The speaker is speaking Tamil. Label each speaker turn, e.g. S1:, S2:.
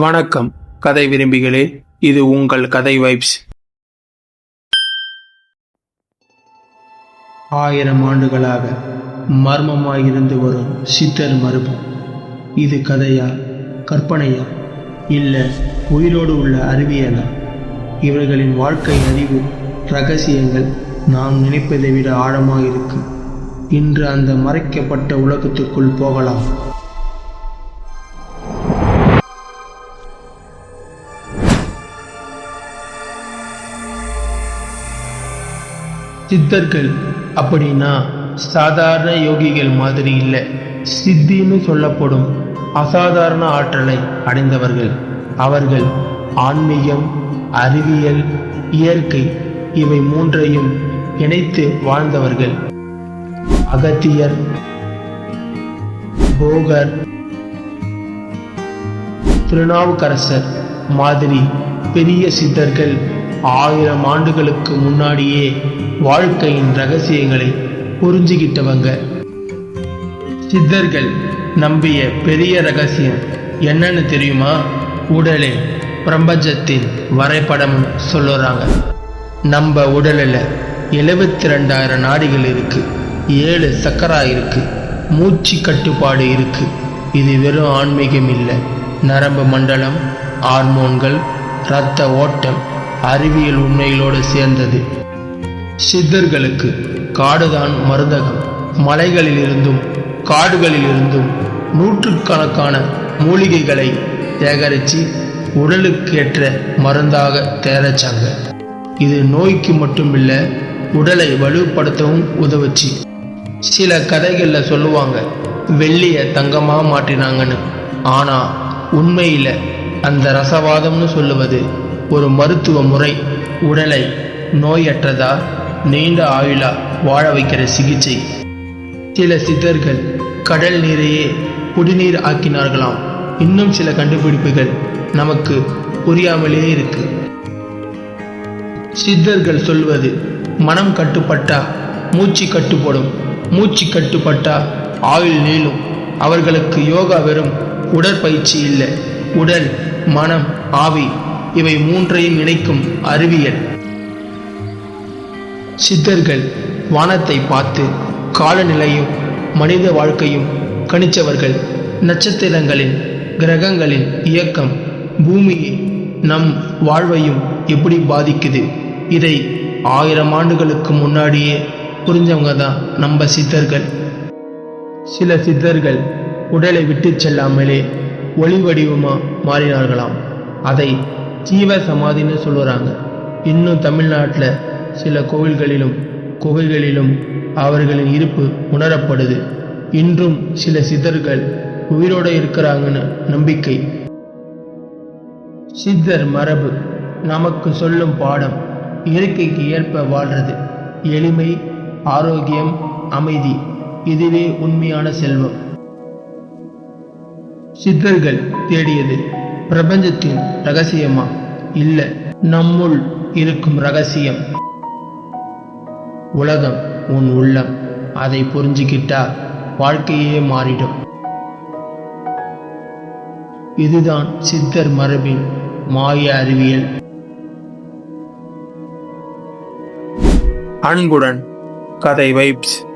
S1: வணக்கம் கதை விரும்பிகளே இது உங்கள் கதை வைப்ஸ். ஆயிரம் ஆண்டுகளாக மர்மமாயிருந்து வரும் சித்தர் மரபு. இது கதையா கற்பனையா இல்ல உயிரோடு உள்ள அறிவியலா? இவர்களின் வாழ்க்கை அறிவு ரகசியங்கள் நாம் நினைப்பதை விட ஆழமாக இருக்கு இன்று அந்த மறைக்கப்பட்ட உலகத்துக்குள் போகலாம். சித்தர்கள் அப்படின்னா சாதாரண யோகிகள் மாதிரி இல்லை. சித்தின்னு சொல்லப்படும் அசாதாரண ஆற்றலை அடைந்தவர்கள். அவர்கள் ஆன்மீகம் அறிவியல் இயற்கை இவை மூன்றையும் இணைத்து வாழ்ந்தவர்கள். அகத்தியர் போகர் திருநாவுக்கரசர் மாதிரி பெரிய சித்தர்கள் ஆயிரம் ஆண்டுகளுக்கு முன்னாடியே வாழ்க்கையின் ரகசியங்களை புரிஞ்சுக்கிட்டவங்க சித்தர்கள் நம்பிய பெரிய ரகசியம் என்னன்னு தெரியுமா? உடலே பிரபஞ்சத்தின் வரைபடம் சொல்லுறாங்க. நம்ம உடலில் எழுபத்தி ரெண்டாயிரம் நாடிகள் இருக்கு. ஏழு சக்கரா இருக்கு. மூச்சு கட்டுப்பாடு இருக்கு. இது வெறும் ஆன்மீகம் இல்லை. நரம்பு மண்டலம் ஹார்மோன்கள் இரத்த ஓட்டம் அறிவியல் உண்மைகளோடு சேர்ந்தது. சித்தர்களுக்கு காடுதான் மருந்தகம். மலைகளிலிருந்தும் காடுகளிலிருந்தும் நூற்றுக்கணக்கான மூலிகைகளை சேகரித்து உடலுக்கு ஏற்ற மருந்தாக தயாரிச்சாங்க. இது நோய்க்கு மட்டுமில்ல உடலை வலுப்படுத்தவும் உதவுச்சு. சில கதைகளில் சொல்லுவாங்க வெள்ளியை தங்கமாக மாற்றினாங்கன்னு. ஆனால் உண்மையில் அந்த ரசவாதம்னு சொல்லுவது ஒரு மருத்துவ முறை. உடலை நோயற்றதா? நீண்ட ஆயுளா? வாழ வைக்கிற சிகிச்சை. சில சித்தர்கள் கடல் நீரையே குடிநீர் ஆக்கினார்களாம். இன்னும் சில கண்டுபிடிப்புகள் நமக்கு புரியாமலே இருக்கு. சித்தர்கள் சொல்வது மனம் கட்டுப்பட்டா மூச்சு கட்டுப்படும். மூச்சு கட்டுப்பட்டா ஆயுள் நீளும். அவர்களுக்கு யோகா வெறும் உடற்பயிற்சி இல்லை. உடல் மனம் ஆவி இவை மூன்றையும் இணைக்கும் அறிவியல். சித்தர்கள் வானத்தை பார்த்து காலநிலையும் மனித வாழ்க்கையும் கணிச்சவர்கள் நட்சத்திரங்களின் கிரகங்களின் இயக்கம் பூமியை நம் வாழ்வையும் எப்படி பாதிக்குது? இதை ஆயிரம் ஆண்டுகளுக்கு முன்னாடியே புரிஞ்சவங்க தான் நம்ம சித்தர்கள். சில சித்தர்கள் உடலை விட்டு செல்லாமலே ஒளி வடிவமா மாறினார்களாம். அதை ஜீவ சமாதின்னு சொல்லுறாங்க. இன்னும் தமிழ்நாட்டில் சில கோவில்களிலும் குகைகளிலும் அவர்களின் இருப்பு உணரப்படுது. இன்றும் சில சித்தர்கள் உயிரோடு இருக்கிறாங்கன்னு நம்பிக்கை. சித்தர் மரபு நமக்கு சொல்லும் பாடம் இயற்கைக்கு ஏற்ப வாழ்றது. எளிமை ஆரோக்கியம் அமைதி இதுவே உண்மையான செல்வம். சித்தர்கள் தேடியது பிரபஞ்சத்தின் ரகசியமா? இல்ல. நம்முள் இருக்கும் ரகசியம். உலகம் உன் உள்ளம். அதை புரிஞ்சுக்கிட்டா வாழ்க்கையே மாறிடும். இதுதான் சித்தர் மரபின் மாய அறிவியல். அன்புடன் கதை வைப்ஸ்.